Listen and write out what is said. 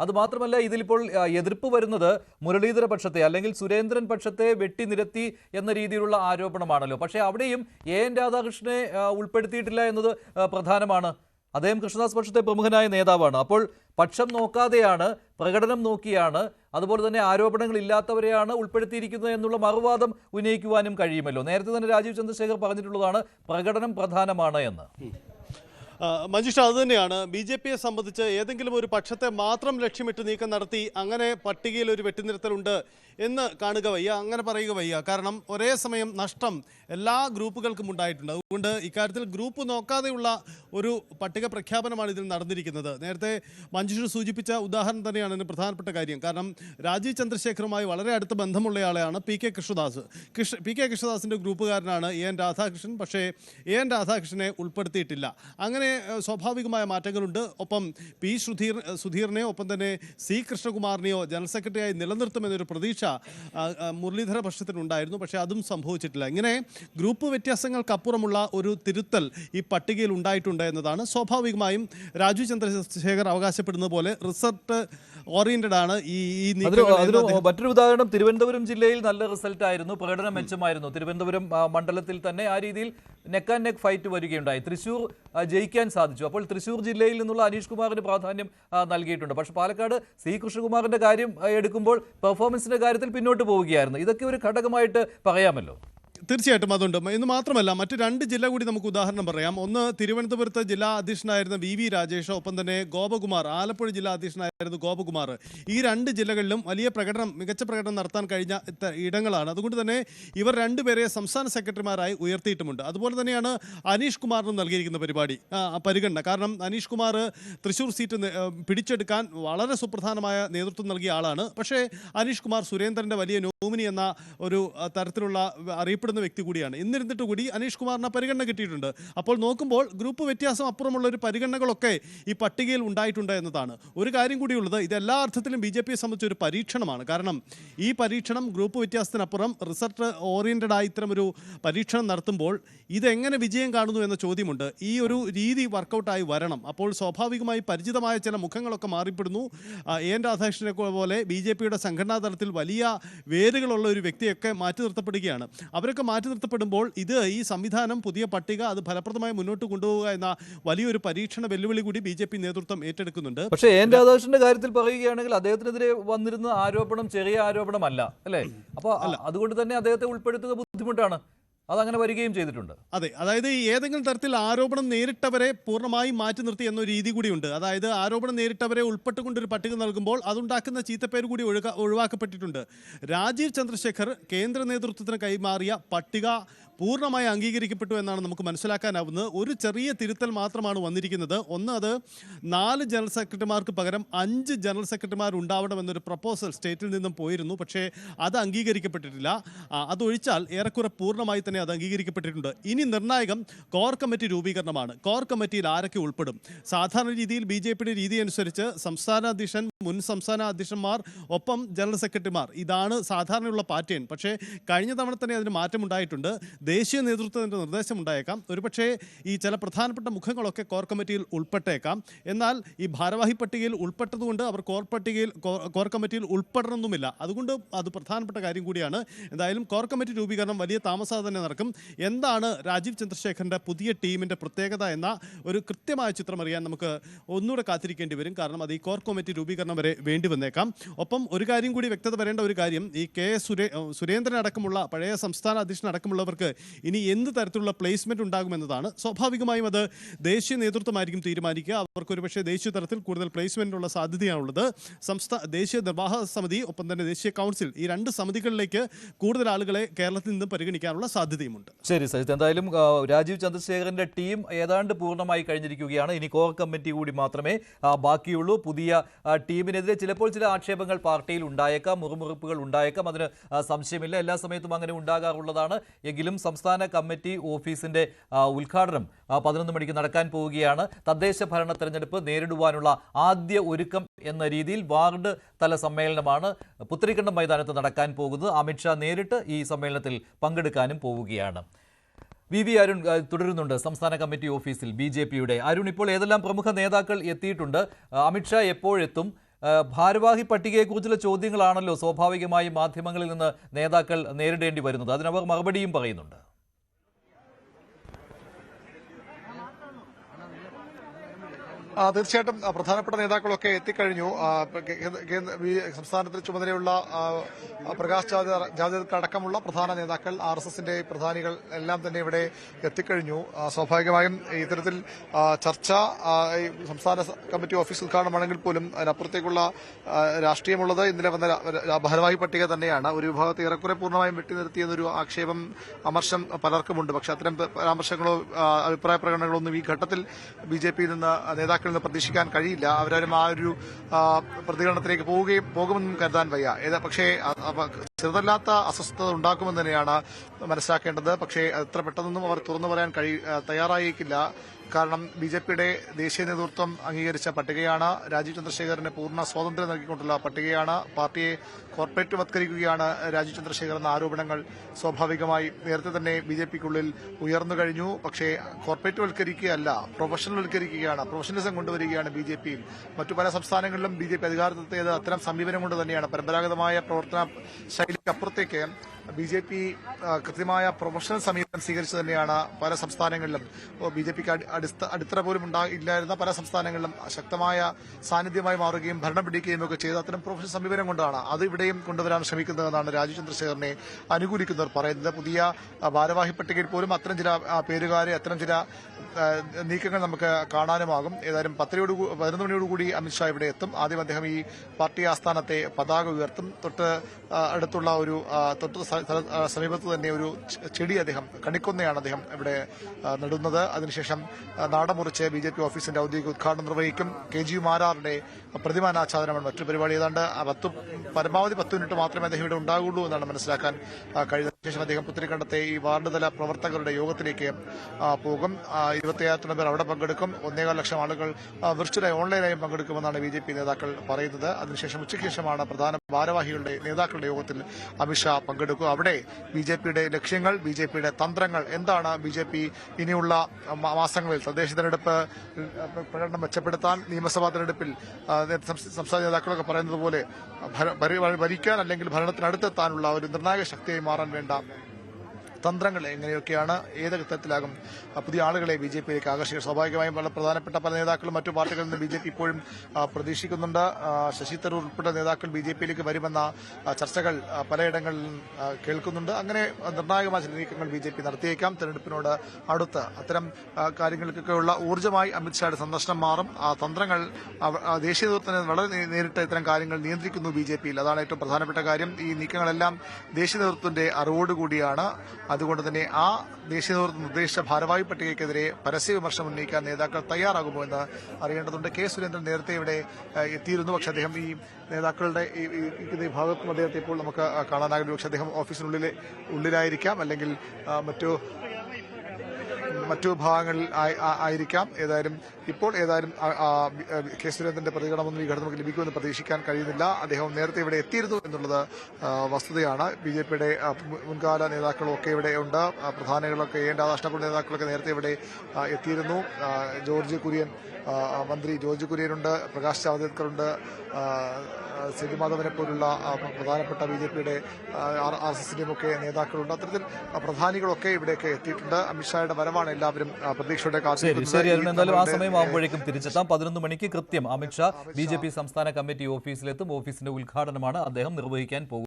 അത് മാത്രമല്ല ഇതിലിപ്പോൾ എതിർപ്പ് വരുന്നത് മുരളീധര പക്ഷത്തെ അല്ലെങ്കിൽ സുരേന്ദ്രൻ പക്ഷത്തെ വെട്ടിനിരത്തി എന്ന രീതിയിലുള്ള ആരോപണമാണല്ലോ. പക്ഷേ അവിടെയും എ എൻ രാധാകൃഷ്ണനെ ഉൾപ്പെടുത്തിയിട്ടില്ല എന്നത് പ്രധാനമാണ്. അദ്ദേഹം കൃഷ്ണദാസ് പക്ഷത്തെ പ്രമുഖനായ നേതാവാണ്. അപ്പോൾ പക്ഷം നോക്കാതെയാണ് പ്രകടനം നോക്കിയാണ് അതുപോലെ തന്നെ ആരോപണങ്ങൾ ഇല്ലാത്തവരെയാണ് ഉൾപ്പെടുത്തിയിരിക്കുന്നത് എന്നുള്ള മറുവാദം ഉന്നയിക്കുവാനും കഴിയുമല്ലോ. നേരത്തെ തന്നെ രാജീവ് ചന്ദ്രശേഖർ പറഞ്ഞിട്ടുള്ളതാണ് പ്രകടനം പ്രധാനമാണ് എന്ന്. മഞ്ജുഷ അത് തന്നെയാണ്. ബി ജെ പിയെ സംബന്ധിച്ച് ഏതെങ്കിലും ഒരു പക്ഷത്തെ മാത്രം ലക്ഷ്യമിട്ട് നീക്കം നടത്തി അങ്ങനെ പട്ടികയിൽ ഒരു വെട്ടിനിരത്തലുണ്ട് എന്ന് കാണുക വയ്യ അങ്ങനെ പറയുക വയ്യ. കാരണം ഒരേ സമയം നഷ്ടം എല്ലാ ഗ്രൂപ്പുകൾക്കും ഉണ്ടായിട്ടുണ്ട്. അതുകൊണ്ട് ഇക്കാര്യത്തിൽ ഗ്രൂപ്പ് നോക്കാതെയുള്ള ഒരു പട്ടിക പ്രഖ്യാപനമാണ് ഇതിൽ നടന്നിരിക്കുന്നത്. നേരത്തെ മഞ്ജുഷ സൂചിപ്പിച്ച ഉദാഹരണം തന്നെയാണ് ഇതിന് പ്രധാനപ്പെട്ട കാര്യം. കാരണം രാജീവ് ചന്ദ്രശേഖറുമായി വളരെ അടുത്ത ബന്ധമുള്ളയാളെയാണ് P K Krishnadas. Krishna P K കൃഷ്ണദാസിന്റെ ഗ്രൂപ്പുകാരനാണ് എ എൻ രാധാകൃഷ്ണൻ. പക്ഷേ എ എൻ രാധാകൃഷ്ണനെ ഉൾപ്പെടുത്തിയിട്ടില്ല. അങ്ങനെ സ്വാഭാവികമായ മാറ്റങ്ങളുണ്ട്. ഒപ്പം പി സുധീർ സുധീറിനെയോ ഒപ്പം തന്നെ സി കൃഷ്ണകുമാറിനെയോ ജനറൽ സെക്രട്ടറിയായി നിലനിർത്തുമെന്നൊരു പ്രതീക്ഷ ആ, മുരളീധര പക്ഷത്തിനുണ്ടായിരുന്നു പക്ഷേ അതും സംഭവിച്ചിട്ടില്ല. ഇങ്ങനെ ഗ്രൂപ്പ് വ്യത്യാസങ്ങൾക്കപ്പുറമുള്ള ഒരു തിരുത്തൽ ഈ പട്ടികയിൽ ഉണ്ടായിട്ടുണ്ട് എന്നതാണ്. സ്വാഭാവികമായും രാജു ചന്ദ്രശേഖർ അവകാശപ്പെടുന്നത് പോലെ റിസൾട്ട് ഓറിയന്റഡ് ആണ് ഈ മറ്റൊരു ഉദാഹരണം തിരുവനന്തപുരം ജില്ലയിൽ നല്ല റിസൾട്ട് ആയിരുന്നു പ്രകടനം മെച്ചമായിരുന്നു തിരുവനന്തപുരം മണ്ഡലത്തിൽ തന്നെ ആ രീതിയിൽ നെക്ക് ആൻഡ് നെക്ക് ഫൈറ്റ് വരികയുണ്ടായി. തൃശൂർ ജയിക്കാൻ സാധിച്ചു. അപ്പോൾ തൃശൂർ ജില്ലയിൽ നിന്നുള്ള അനീഷ് കുമാറിന് പ്രാധാന്യം നൽകിയിട്ടുണ്ട്. പക്ഷേ പാലക്കാട് സി. കൃഷ്ണകുമാറിന്റെ കാര്യം എടുക്കുമ്പോൾ പെർഫോമൻസിന്റെ കാര്യത്തിൽ പിന്നോട്ട് പോവുകയായിരുന്നു. ഇതൊക്കെ ഒരു ഘടകമായിട്ട് പറയാമല്ലോ. തീർച്ചയായിട്ടും അതുണ്ട്. എന്ന് മാത്രമല്ല മറ്റു രണ്ട് ജില്ല കൂടി നമുക്ക് ഉദാഹരണം പറയാം. ഒന്ന് തിരുവനന്തപുരത്ത് ജില്ലാ അധ്യക്ഷനായിരുന്ന വി വി രാജേഷ് ഒപ്പം തന്നെ ഗോപകുമാർ ആലപ്പുഴ ജില്ലാ അധ്യക്ഷനായിരുന്നു ഗോപകുമാർ. ഈ രണ്ട് ജില്ലകളിലും വലിയ പ്രകടനം മികച്ച പ്രകടനം നടത്താൻ കഴിഞ്ഞ ഇടങ്ങളാണ്. അതുകൊണ്ട് തന്നെ ഇവർ രണ്ടുപേരെ സംസ്ഥാന സെക്രട്ടറിമാരായി ഉയർത്തിയിട്ടുമുണ്ട്. അതുപോലെ തന്നെയാണ് അനീഷ് കുമാറിനും നൽകിയിരിക്കുന്ന പരിപാടി പരിഗണന. കാരണം അനീഷ് കുമാർ തൃശ്ശൂർ സീറ്റ് പിടിച്ചെടുക്കാൻ വളരെ സുപ്രധാനമായ നേതൃത്വം നൽകിയ ആളാണ്. പക്ഷേ അനീഷ് കുമാർ സുരേന്ദ്രന്റെ വലിയ നോമിനി എന്ന ഒരു തരത്തിലുള്ള അറിയപ്പെടുന്ന വ്യക്തി കൂടിയാണ്. എന്നിരുന്നിട്ട് കൂടി അനീഷ് കുമാറിന് പരിഗണന കിട്ടിയിട്ടുണ്ട്. അപ്പോൾ നോക്കുമ്പോൾ ഗ്രൂപ്പ് വ്യത്യാസം അപ്പുറമുള്ള ഒരു പരിഗണനകളൊക്കെ ഈ പട്ടികയിൽ ഉണ്ടായിട്ടുണ്ട് എന്നതാണ്. ഒരു കാര്യം കൂടിയുള്ളത് ഇത് എല്ലാ അർത്ഥത്തിലും ബി ജെ പിയെ സംബന്ധിച്ച് ഒരു പരീക്ഷണമാണ്. കാരണം ഈ പരീക്ഷണം ഗ്രൂപ്പ് വ്യത്യാസത്തിനപ്പുറം റിസൾട്ട് ഓറിയന്റഡ് ആയി ഇത്തരം ഒരു പരീക്ഷണം നടത്തുമ്പോൾ ഇതെങ്ങനെ വിജയം കാണുന്നു എന്ന ചോദ്യമുണ്ട്. ഈ ഒരു രീതി വർക്കൗട്ടായി വരണം. അപ്പോൾ സ്വാഭാവികമായി പരിചിതമായ ചില മുഖങ്ങളൊക്കെ മാറിപ്പെടുന്നു. എൻ രാധാകൃഷ്ണനെ പോലെ ബി ജെ പിയുടെ സംഘടനാ തലത്തിൽ വലിയ വേരുകളുള്ള ഒരു വ്യക്തിയൊക്കെ മാറ്റി നിർത്തപ്പെടുകയാണ്. അവരൊക്കെ മാറ്റി നിർത്തപ്പെടുമ്പോൾ ഇത് ഈ സംവിധാനം പുതിയ പട്ടിക അത് ഫലപ്രദമായി മുന്നോട്ട് കൊണ്ടുപോവുക എന്ന വലിയൊരു പരീക്ഷണ വെല്ലുവിളി കൂടി ബി ജെ പി നേതൃത്വം ഏറ്റെടുക്കുന്നുണ്ട്. പക്ഷേ എൻ രാധാകൃഷ്ണന്റെ കാര്യത്തിൽ പറയുകയാണെങ്കിൽ അദ്ദേഹത്തിനെതിരെ വന്നിരുന്ന ആരോപണം ചെറിയ ആരോപണമല്ല അല്ലേ? അപ്പോൾ അതുകൊണ്ട് തന്നെ അദ്ദേഹത്തെ ഉൾപ്പെടുത്തുക ബുദ്ധിമുട്ടാണ്. അതങ്ങനെ വരികയും ചെയ്തിട്ടുണ്ട്. അതെ അതായത് ഏതെങ്കിലും തരത്തിൽ ആരോപണം നേരിട്ടവരെ പൂർണമായി മാറ്റി നിർത്തി എന്നൊരു രീതി കൂടിയുണ്ട്. അതായത് ആരോപണം നേരിട്ടവരെ ഉൾപ്പെട്ടുകൊണ്ടൊരു പട്ടിക നൽകുമ്പോൾ അതുണ്ടാക്കുന്ന ചീത്തപ്പേര് കൂടി ഒഴുക ഒഴിവാക്കപ്പെട്ടിട്ടുണ്ട്. രാജീവ് ചന്ദ്രശേഖർ കേന്ദ്ര നേതൃത്വത്തിന് കൈമാറിയ പട്ടിക പൂർണമായി അംഗീകരിക്കപ്പെട്ടു എന്നാണ് നമുക്ക് മനസ്സിലാക്കാനാവുന്നത്. ഒരു ചെറിയ തിരുത്തൽ മാത്രമാണ് വന്നിരിക്കുന്നത്. ഒന്ന് അത് നാല് ജനറൽ സെക്രട്ടറിമാർക്ക് പകരം അഞ്ച് ജനറൽ സെക്രട്ടറിമാർ ഉണ്ടാവണമെന്നൊരു പ്രപ്പോസൽ സ്റ്റേറ്റിൽ നിന്നും പോയിരുന്നു. പക്ഷേ അത് അംഗീകരിക്കപ്പെട്ടിട്ടില്ല. അതൊഴിച്ചാൽ ഏറെക്കുറെ പൂർണമായി തന്നെ അത് അംഗീകരിക്കപ്പെട്ടിട്ടുണ്ട്. ഇനി നിർണായകം കോർ കമ്മിറ്റി രൂപീകരണമാണ്. കോർ കമ്മിറ്റിയിൽ ആരൊക്കെ ഉൾപ്പെടും? സാധാരണ രീതിയിൽ ബി ജെ പിയുടെ രീതി അനുസരിച്ച് സംസ്ഥാന അധ്യക്ഷൻ മുൻ സംസ്ഥാന അധ്യക്ഷന്മാർ ഒപ്പം ജനറൽ സെക്രട്ടറിമാർ. ഇതാണ് സാധാരണയുള്ള പാറ്റേൺ. പക്ഷേ കഴിഞ്ഞ തവണ തന്നെ അതിന് മാറ്റമുണ്ടായിട്ടുണ്ട്. ദേശീയ നേതൃത്വത്തിന്റെ നിർദ്ദേശം ഉണ്ടായേക്കാം ഒരുപക്ഷേ ഈ ചില പ്രധാനപ്പെട്ട മുഖങ്ങളൊക്കെ കോർ കമ്മിറ്റിയിൽ ഉൾപ്പെട്ടേക്കാം. എന്നാൽ ഈ ഭാരവാഹി പട്ടികയിൽ ഉൾപ്പെട്ടതുകൊണ്ട് അവർ കോർ പട്ടികയിൽ കോർ കമ്മിറ്റിയിൽ ഉൾപ്പെടണമെന്നുമില്ല അതുകൊണ്ട് അത് പ്രധാനപ്പെട്ട കാര്യം കൂടിയാണ്. എന്തായാലും കോർ കമ്മിറ്റി രൂപീകരണം വലിയ താമസാതെ തന്നെ നടക്കും. എന്താണ് രാജീവ് ചന്ദ്രശേഖരന്റെ പുതിയ ടീമിന്റെ പ്രത്യേകത എന്ന ഒരു കൃത്യമായ ചിത്രം അറിയാൻ നമുക്ക് ഒന്നുകൂടെ കാത്തിരിക്കേണ്ടി വരും. കാരണം അത് ഈ കോർ കമ്മിറ്റി രൂപീകരണം വരെ വേണ്ടി വന്നേക്കാം. ഒപ്പം ഒരു കാര്യം കൂടി വ്യക്തത വരേണ്ട ഒരു കാര്യം ഈ കെ സുരേ സുരേന്ദ്രൻ അടക്കമുള്ള പഴയ സംസ്ഥാന അധ്യക്ഷൻ അടക്കമുള്ളവർക്ക് ഇനി എന്ത് തരത്തിലുള്ള പ്ലേസ്മെന്റ് ഉണ്ടാകുമെന്നതാണ്. സ്വാഭാവികമായും അത് ദേശീയ നേതൃത്വമായിരിക്കും തീരുമാനിക്കുക. അവർക്ക് ഒരുപക്ഷെ ദേശീയ തലത്തിൽ കൂടുതൽ പ്ലേസ്മെന്റിനുള്ള സാധ്യതയാണുള്ളത്. സംസ്ഥാന ദേശീയ നിർവാഹക സമിതി ഒപ്പം തന്നെ ദേശീയ കൗൺസിൽ ഈ രണ്ട് സമിതികളിലേക്ക് കൂടുതൽ ആളുകളെ കേരളത്തിൽ നിന്നും പരിഗണിക്കാനുള്ള സാധ്യതയുമുണ്ട്. ശരി സജിത്ത് എന്തായാലും രാജീവ് ചന്ദ്രശേഖരന്റെ ടീം ഏതാണ്ട് പൂർണമായി കഴിഞ്ഞിരിക്കുകയാണ്. ഇനി കോർ കമ്മിറ്റി കൂടി മാത്രമേ ബാക്കിയുള്ളൂ. പുതിയ ടീമിനെതിരെ ചിലപ്പോൾ ചില ആക്ഷേപങ്ങൾ പാർട്ടിയിൽ ഉണ്ടായേക്കാം മുറിമുറിപ്പുകൾ ഉണ്ടായേക്കാം. അതിന് സംശയമില്ല. എല്ലാ സമയത്തും അങ്ങനെ ഉണ്ടാകാറുള്ളതാണ്. എങ്കിലും സംസ്ഥാന കമ്മിറ്റി ഓഫീസിന്റെ ഉദ്ഘാടനം പതിനൊന്ന് മണിക്ക് നടക്കാൻ പോവുകയാണ്. തദ്ദേശ ഭരണ തെരഞ്ഞെടുപ്പ് നേരിടുവാനുള്ള ആദ്യ ഒരുക്കം എന്ന രീതിയിൽ വാർഡ് തല സമ്മേളനമാണ് പുത്തരിക്കണ്ടം മൈതാനത്ത് നടക്കാൻ പോകുന്നത്. അമിത്ഷാ നേരിട്ട് ഈ സമ്മേളനത്തിൽ പങ്കെടുക്കാനും പോവുകയാണ്. വി വി അരുൺ തുടരുന്നുണ്ട് സംസ്ഥാന കമ്മിറ്റി ഓഫീസിൽ ബി ജെ പിയുടെ. അരുൺ ഇപ്പോൾ ഏതെല്ലാം പ്രമുഖ നേതാക്കൾ എത്തിയിട്ടുണ്ട്? അമിത്ഷാ എപ്പോഴെത്തും? ഭാരവാഹി പട്ടികയെക്കുറിച്ചുള്ള ചോദ്യങ്ങളാണല്ലോ സ്വാഭാവികമായും മാധ്യമങ്ങളിൽ നിന്ന് നേതാക്കൾ നേരിടേണ്ടി വരുന്നത്. അതിനവർ മറുപടിയും പറയുന്നുണ്ട്. തീർച്ചയായിട്ടും പ്രധാനപ്പെട്ട നേതാക്കളൊക്കെ എത്തിക്കഴിഞ്ഞു. സംസ്ഥാനത്തിന് ചുമതലയുള്ള പ്രകാശ് ജാവദേക്കർ അടക്കമുള്ള പ്രധാന നേതാക്കൾ ആർ എസ് എസിന്റെ പ്രധാനികൾ എല്ലാം തന്നെ ഇവിടെ എത്തിക്കഴിഞ്ഞു. സ്വാഭാവികമായും ഇത്തരത്തിൽ ചർച്ച സംസ്ഥാന കമ്മിറ്റി ഓഫീസ് ഉദ്ഘാടനമാണെങ്കിൽ പോലും അതിനപ്പുറത്തേക്കുള്ള രാഷ്ട്രീയമുള്ളത് ഇന്നലെ വന്ന ഭാരവാഹി പട്ടിക തന്നെയാണ്. ഒരു വിഭാഗത്തെ ഏറെക്കുറെ പൂർണമായും വെട്ടി നിർത്തിയെന്നൊരു ആക്ഷേപം അമർശം പലർക്കുമുണ്ട്. പക്ഷെ അത്തരം പരാമർശങ്ങളോ അഭിപ്രായ പ്രകടനങ്ങളോ ഒന്നും ഈ ഘട്ടത്തിൽ ബി നിന്ന് നേതാക്കളിൽ നിന്ന് പ്രതീക്ഷിക്കാൻ കഴിയില്ല. അവരും ആ ഒരു പ്രതികരണത്തിലേക്ക് പോവുകയും പോകുമെന്നും കരുതാൻ വയ്യ. പക്ഷേ ചെറുതല്ലാത്ത അസ്വസ്ഥത ഉണ്ടാക്കുമെന്ന് തന്നെയാണ് മനസ്സിലാക്കേണ്ടത്. പക്ഷേ എത്ര പെട്ടെന്നൊന്നും അവർ തുറന്നു പറയാൻ കഴി തയ്യാറായേക്കില്ല. കാരണം ബി ജെ പിയുടെ ദേശീയ നേതൃത്വം അംഗീകരിച്ച പട്ടികയാണ് രാജീവ് ചന്ദ്രശേഖറിന് പൂർണ സ്വാതന്ത്ര്യം നൽകിക്കൊണ്ടുള്ള പട്ടികയാണ്. പാർട്ടിയെ കോർപ്പറേറ്റ് വത്കരിക്കുകയാണ് രാജീവ് ചന്ദ്രശേഖർ എന്ന ആരോപണങ്ങൾ സ്വാഭാവികമായി നേരത്തെ തന്നെ ബി ജെ പിക്കുള്ളിൽ ഉയർന്നു കഴിഞ്ഞു. പക്ഷേ കോർപ്പറേറ്റ് വൽക്കരിക്കുകയല്ല പ്രൊഫഷണൽ വൽക്കരിക്കുകയാണ് പ്രൊഫഷണലിസം കൊണ്ടുവരികയാണ് ബി ജെ പിയിൽ. മറ്റു പല സംസ്ഥാനങ്ങളിലും ബി ജെ പി അധികാരത്തെത്തിയത് അത്തരം സമീപനം കൊണ്ട് തന്നെയാണ്. പരമ്പരാഗതമായ പ്രവർത്തന ശൈലിക്കപ്പുറത്തേക്ക് ബി ജെ പി കൃത്യമായ പ്രൊഫഷണൽ സമീപനം സ്വീകരിച്ചു തന്നെയാണ് പല സംസ്ഥാനങ്ങളിലും. ബി ജെ പിക്ക് അടിത്തറ പോലും ഇല്ലായിരുന്ന പല സംസ്ഥാനങ്ങളിലും ശക്തമായ സാന്നിധ്യമായി മാറുകയും ഭരണം പിടിക്കുകയും ഒക്കെ ചെയ്ത അത്തരം പ്രൊഫഷണൽ സമീപനം കൊണ്ടാണ് അത് ഇവിടെയും കൊണ്ടുവരാൻ ശ്രമിക്കുന്നതെന്നാണ് രാജു ചന്ദ്രശേഖരനെ അനുകൂലിക്കുന്നവർ പറയുന്നത്. പുതിയ ഭാരവാഹി പട്ടികയിൽ പോലും അത്തരം ചില പേരുകാരെ അത്തരം ചില നീക്കങ്ങൾ നമുക്ക് കാണാനുമാകും. ഏതായാലും പത്തരയോട് പതിനൊന്ന് മണിയോടുകൂടി അമിത്ഷാ ഇവിടെ എത്തും. ആദ്യം അദ്ദേഹം ഈ പാർട്ടി ആസ്ഥാനത്തെ പതാക ഉയർത്തും. തൊട്ട് അടുത്തുള്ള ഒരു തൊട്ട് സമീപത്ത് തന്നെ ഒരു ചെടി അദ്ദേഹം കണിക്കൊന്നയാണ് അദ്ദേഹം ഇവിടെ നടുന്നത്. അതിനുശേഷം നാടമുറിച്ച് നാട മുറിച്ച് ബി ജെ പി ഓഫീസിന്റെ ഔദ്യോഗിക ഉദ്ഘാടനം നിർവഹിക്കും. കെ ജി മാരാറിന്റെ പ്രതിമാനാച്ഛാദനമാണ് മറ്റൊരു പരിപാടി. ഏതാണ്ട് പത്ത് പരമാവധി പത്ത് മിനിറ്റ് മാത്രമേ അദ്ദേഹം ഇവിടെ ഉണ്ടാകുള്ളൂ എന്നാണ് മനസ്സിലാക്കാൻ കഴിയുന്നത് ശേഷം അദ്ദേഹം പുത്തരിക്കണ്ടത്തെ ഈ വാർഡ് തല പ്രവർത്തകരുടെ യോഗത്തിലേക്ക് പോകും. ഇരുപത്തിയായിരത്തോളം പേർ അവിടെ പങ്കെടുക്കും. ഒന്നേകാൽ ലക്ഷം ആളുകൾ വിർച്വലായി ഓൺലൈനായും പങ്കെടുക്കുമെന്നാണ് ബി ജെ പി നേതാക്കൾ പറയുന്നത്. അതിനുശേഷം ഉച്ചയ്ക്ക് ശേഷമാണ് പ്രധാന ഭാരവാഹികളുടെ നേതാക്കളുടെ യോഗത്തിൽ അമിത്ഷാ പങ്കെടുക്കും അവിടെ ബി ജെ പിയുടെ ലക്ഷ്യങ്ങൾ ബി ജെ പിയുടെ തന്ത്രങ്ങൾ എന്താണ്? ബി ജെ പി ഇനിയുള്ള മാസങ്ങളിൽ തദ്ദേശ തെരഞ്ഞെടുപ്പ് പ്രകടനം മെച്ചപ്പെടുത്താൻ നിയമസഭാ തെരഞ്ഞെടുപ്പിൽ സംസ്ഥാന നേതാക്കളൊക്കെ പറയുന്നത് പോലെ ഭര- ഭരി- ഭരിക്കാൻ അല്ലെങ്കിൽ ഭരണത്തിനടുത്തെത്താനുള്ള ഒരു നിർണായക ശക്തിയായി മാറാൻ വേണ്ട 감사합니다. തന്ത്രങ്ങൾ എങ്ങനെയൊക്കെയാണ് ഏത് തരത്തിലാകും? പുതിയ ആളുകളെ ബി ജെ പിയിലേക്ക് ആകർഷിക്കുക. സ്വാഭാവികമായും വളരെ പ്രധാനപ്പെട്ട പല നേതാക്കളും മറ്റു പാർട്ടികളിൽ നിന്ന് ബി ജെ പി ഇപ്പോഴും പ്രതീക്ഷിക്കുന്നുണ്ട്. ശശി തരൂർ ഉൾപ്പെടെ നേതാക്കൾ ബി ജെ പിയിലേക്ക് വരുമെന്ന ചർച്ചകൾ പലയിടങ്ങളിൽ കേൾക്കുന്നുണ്ട്. അങ്ങനെ നിർണായകമായ ചില നീക്കങ്ങൾ ബി ജെ പി നടത്തിയേക്കാം. തെരഞ്ഞെടുപ്പിനോട് അടുത്ത് അത്തരം കാര്യങ്ങൾക്കൊക്കെയുള്ള ഊർജമായി അമിത്ഷായുടെ സന്ദർശനം മാറും. ആ തന്ത്രങ്ങൾ ദേശീയ നേതൃത്വത്തിന് വളരെ നേരിട്ട് ഇത്തരം കാര്യങ്ങൾ നിയന്ത്രിക്കുന്നു ബി ജെ പിയിൽ. അതാണ് ഏറ്റവും പ്രധാനപ്പെട്ട കാര്യം. ഈ നീക്കങ്ങളെല്ലാം ദേശീയ നേതൃത്വത്തിന്റെ അറിവോടുകൂടിയാണ്. അതുകൊണ്ട് തന്നെ ആ ദേശീയ നേതൃത്വം നിർദ്ദേശിച്ച ഭാരവാഹി പട്ടികയ്ക്കെതിരെ പരസ്യ വിമർശനം ഉന്നയിക്കാൻ നേതാക്കൾ തയ്യാറാകുമോ എന്ന് അറിയേണ്ടതുണ്ട്. കെ. സുരേന്ദ്രൻ നേരത്തെ ഇവിടെ എത്തിയിരുന്നു. പക്ഷെ അദ്ദേഹം ഈ നേതാക്കളുടെ ഈ ഭാഗത്തും അദ്ദേഹത്തെ ഇപ്പോൾ നമുക്ക് കാണാനാകില്ല. പക്ഷെ അദ്ദേഹം ഓഫീസിനുള്ളിൽ ഉള്ളിലായിരിക്കാം. അല്ലെങ്കിൽ മറ്റു മറ്റു ഭാഗങ്ങളിൽ ആയിരിക്കാം ഏതായാലും ഇപ്പോൾ ഏതായാലും കെ സുരേന്ദ്രന്റെ പ്രതികരണമൊന്നും ഈ ഘട്ടം നമുക്ക് ലഭിക്കുമെന്ന് പ്രതീക്ഷിക്കാൻ കഴിയുന്നില്ല അദ്ദേഹം നേരത്തെ ഇവിടെ എത്തിയിരുന്നു എന്നുള്ളത് വസ്തുതയാണ് ബി ജെ പിയുടെ മുൻകാല നേതാക്കളൊക്കെ ഇവിടെ ഉണ്ട് പ്രധാനികളൊക്കെ എൻ രാഷ്ട്രീയ നേതാക്കളൊക്കെ നേരത്തെ ഇവിടെ എത്തിയിരുന്നു ജോർജ് കുര്യൻ മന്ത്രി ജോർജ് കുര്യനുണ്ട് പ്രകാശ് ആ, ആ, മാധവനെ പോലുള്ള പ്രധാനപ്പെട്ട ബി ജെ പിയുടെ ആർ എസ് എസിന്റെയും ഒക്കെ നേതാക്കളുണ്ട് അത്തരത്തിൽ പ്രധാനികളൊക്കെ ഇവിടെയൊക്കെ എത്തിയിട്ടുണ്ട് അമിത്ഷായുടെ വരവാണ് എല്ലാവരും പ്രതീക്ഷയുടെ ശരി. ശരി അരുൺ. എന്തായാലും ആ സമയം ആകുമ്പോഴേക്കും തിരിച്ചെത്താം. പതിനൊന്ന് മണിക്ക് കൃത്യം അമിത്ഷാ. ബി ജെ പി സംസ്ഥാന കമ്മിറ്റി ഓഫീസിലെത്തും. ഓഫീസിന്റെ ഉദ്ഘാടനമാണ് അദ്ദേഹം നിർവഹിക്കാൻ പോകുന്നത്.